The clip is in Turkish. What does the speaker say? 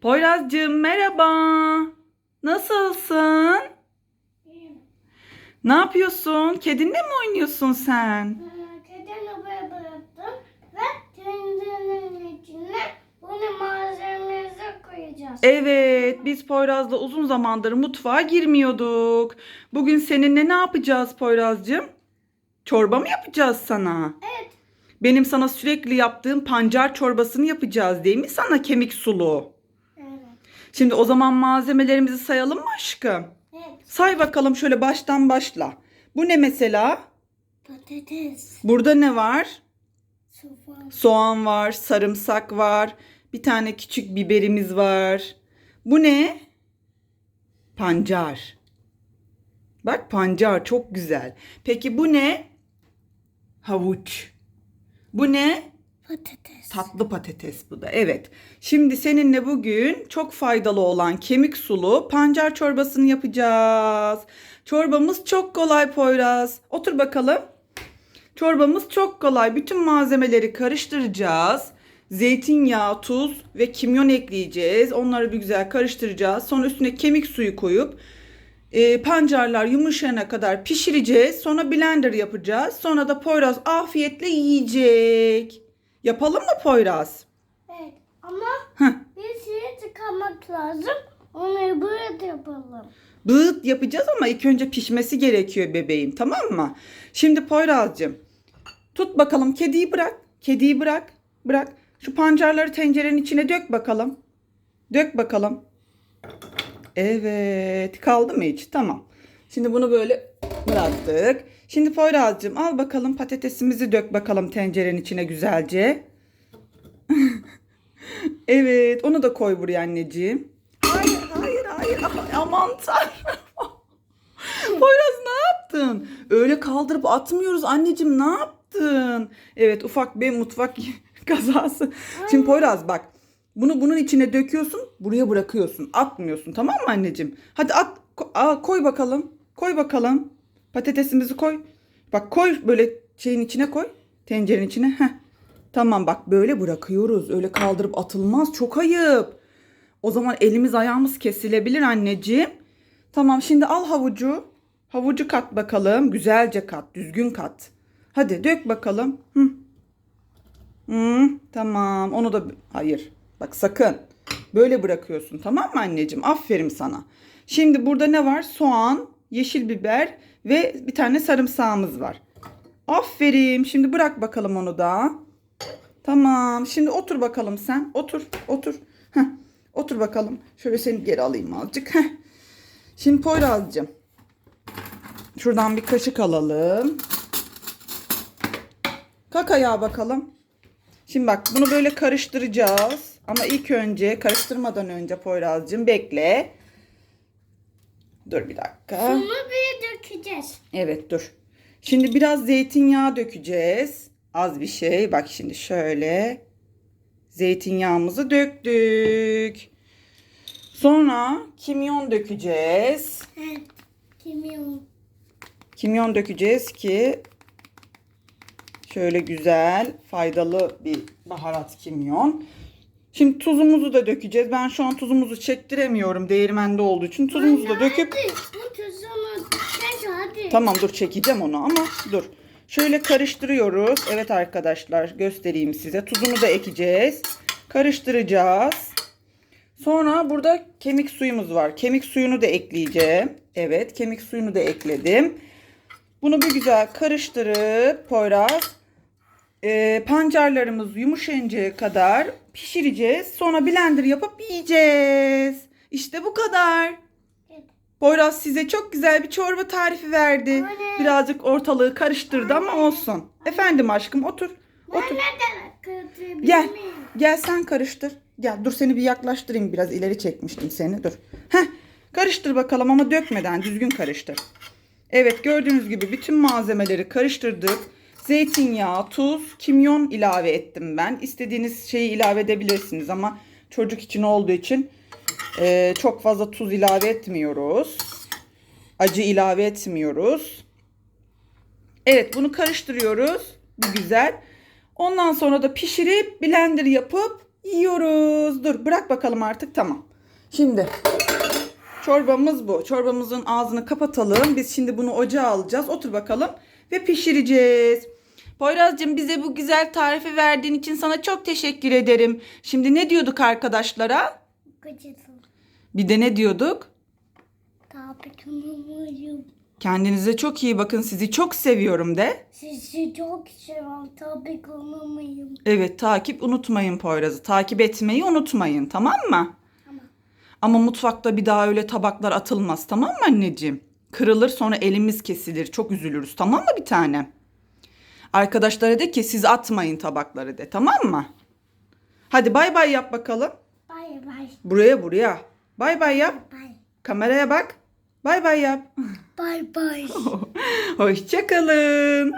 Poyraz'cığım merhaba. Nasılsın? Ne yapıyorsun? Kedinle mi oynuyorsun sen? Kedini buraya bıraktım ve tencerenin içine bunu malzememizi koyacağız. Evet, biz Poyraz'la uzun zamandır mutfağa girmiyorduk. Bugün seninle ne yapacağız Poyraz'cığım? Çorba mı yapacağız sana? Evet. Benim sana sürekli yaptığım pancar çorbasını yapacağız değil mi sana kemik sulu? Şimdi o zaman malzemelerimizi sayalım mı aşkım? Evet. Say bakalım şöyle baştan başla. Bu ne mesela? Patates, Burada ne var? soğan, Soğan var, sarımsak var, bir tane küçük biberimiz var. Bu ne? Pancar. Bak pancar çok güzel. Peki bu ne? Havuç. Bu ne? Patates. Tatlı patates bu da. Evet. Şimdi seninle bugün çok faydalı olan kemik sulu pancar çorbasını yapacağız. Çorbamız çok kolay Poyraz. Otur bakalım. Çorbamız çok kolay. Bütün malzemeleri karıştıracağız. Zeytinyağı, tuz ve kimyon ekleyeceğiz. Onları bir güzel karıştıracağız. Sonra üstüne kemik suyu koyup e, pancarlar yumuşayana kadar pişireceğiz. Sonra blender yapacağız. Sonra da Poyraz afiyetle yiyecek. Yapalım mı Poyraz? Evet. Ama Heh. bir şeyi çıkarmak lazım. Onu burada yapalım. Bığıt yapacağız ama ilk önce pişmesi gerekiyor bebeğim tamam mı? Şimdi Poyraz'cığım tut bakalım kediyi bırak. Kediyi bırak. Bırak. Şu pancarları tencerenin içine dök bakalım. Dök bakalım. Evet. Kaldı mı hiç? Tamam. Şimdi bunu böyle bıraktık. Şimdi Poyraz'cığım al bakalım patatesimizi dök bakalım tencerenin içine güzelce. evet. Onu da koy buraya anneciğim. Hayır, hayır, hayır. Ay, aman tanrım. Poyraz ne yaptın? Öyle kaldırıp atmıyoruz anneciğim ne yaptın? Evet ufak bir mutfak kazası. Şimdi Poyraz bak. Bunu bunun içine döküyorsun, buraya bırakıyorsun. Atmıyorsun tamam mı anneciğim? Hadi at ko- aa, koy bakalım. Koy bakalım. Patatesimizi koy. Bak koy böyle şeyin içine koy. Tencerenin içine. Heh. Tamam bak böyle bırakıyoruz. Öyle kaldırıp atılmaz. Çok ayıp. O zaman elimiz ayağımız kesilebilir anneciğim. Tamam şimdi al havucu. Havucu kat bakalım. Güzelce kat. Düzgün kat. Hadi dök bakalım. Hı. Hı, tamam. Onu da hayır. Bak sakın. Böyle bırakıyorsun. Tamam mı anneciğim? Aferin sana. Şimdi burada ne var? Soğan, yeşil biber ve bir tane sarımsağımız var. Aferin. Şimdi bırak bakalım onu da. Tamam. Şimdi otur bakalım sen. Otur. Otur. Heh. Otur bakalım. Şöyle seni geri alayım azıcık. Heh. Şimdi Poyraz'cığım. Şuradan bir kaşık alalım. Kalk ayağa bakalım. Şimdi bak bunu böyle karıştıracağız. Ama ilk önce karıştırmadan önce Poyraz'cığım bekle. Dur bir dakika. Bunu bir dökeceğiz. Evet dur. Şimdi biraz zeytinyağı dökeceğiz. Az bir şey. Bak şimdi şöyle. Zeytinyağımızı döktük. Sonra kimyon dökeceğiz. Evet. Kimyon. Kimyon dökeceğiz ki şöyle güzel, faydalı bir baharat kimyon. Şimdi tuzumuzu da dökeceğiz. Ben şu an tuzumuzu çektiremiyorum değirmende olduğu için. Tuzumuzu da döküp Hadi bu tuzumu çek hadi. Tamam dur çekeceğim onu ama dur. Şöyle karıştırıyoruz. Evet arkadaşlar göstereyim size. Tuzunu da ekeceğiz. Karıştıracağız. Sonra burada kemik suyumuz var. Kemik suyunu da ekleyeceğim. Evet kemik suyunu da ekledim. Bunu bir güzel karıştırıp Poyraz e, pancarlarımız yumuşayıncaya kadar pişireceğiz. Sonra blender yapıp yiyeceğiz. İşte bu kadar. Poyraz size çok güzel bir çorba tarifi verdi. Anne. Birazcık ortalığı karıştırdı ama olsun. Efendim aşkım otur. Otur. Gel. Gel sen karıştır. Gel dur seni bir yaklaştırayım biraz ileri çekmiştim seni. Dur. Heh. Karıştır bakalım ama dökmeden düzgün karıştır. Evet gördüğünüz gibi bütün malzemeleri karıştırdık. Zeytinyağı, tuz, kimyon ilave ettim ben. İstediğiniz şeyi ilave edebilirsiniz ama çocuk için olduğu için e, çok fazla tuz ilave etmiyoruz. Acı ilave etmiyoruz. Evet bunu karıştırıyoruz. Bir güzel. Ondan sonra da pişirip blender yapıp Yiyoruz. Dur bırak bakalım artık tamam. Şimdi çorbamız bu. Çorbamızın ağzını kapatalım. Biz şimdi bunu ocağa alacağız. Otur bakalım ve pişireceğiz. Poyraz'cığım bize bu güzel tarifi verdiğin için sana çok teşekkür ederim. Şimdi ne diyorduk arkadaşlara? Kaçırdım. Bir de ne diyorduk? Tabii. Kendinize çok iyi bakın. Sizi çok seviyorum de. Sizi çok seviyorum. Tabii tanımayım. Evet takip unutmayın Poyraz'ı. Takip etmeyi unutmayın tamam mı? Tamam. Ama mutfakta bir daha öyle tabaklar atılmaz tamam mı anneciğim? Kırılır sonra elimiz kesilir. Çok üzülürüz tamam mı bir tane? Arkadaşlara de ki siz atmayın tabakları de tamam mı? Hadi bay bay yap bakalım. Bay bay. Buraya buraya. Bay bay yap. Bay. Kameraya bak. Bay bay yap. Bay bay. Hoşçakalın.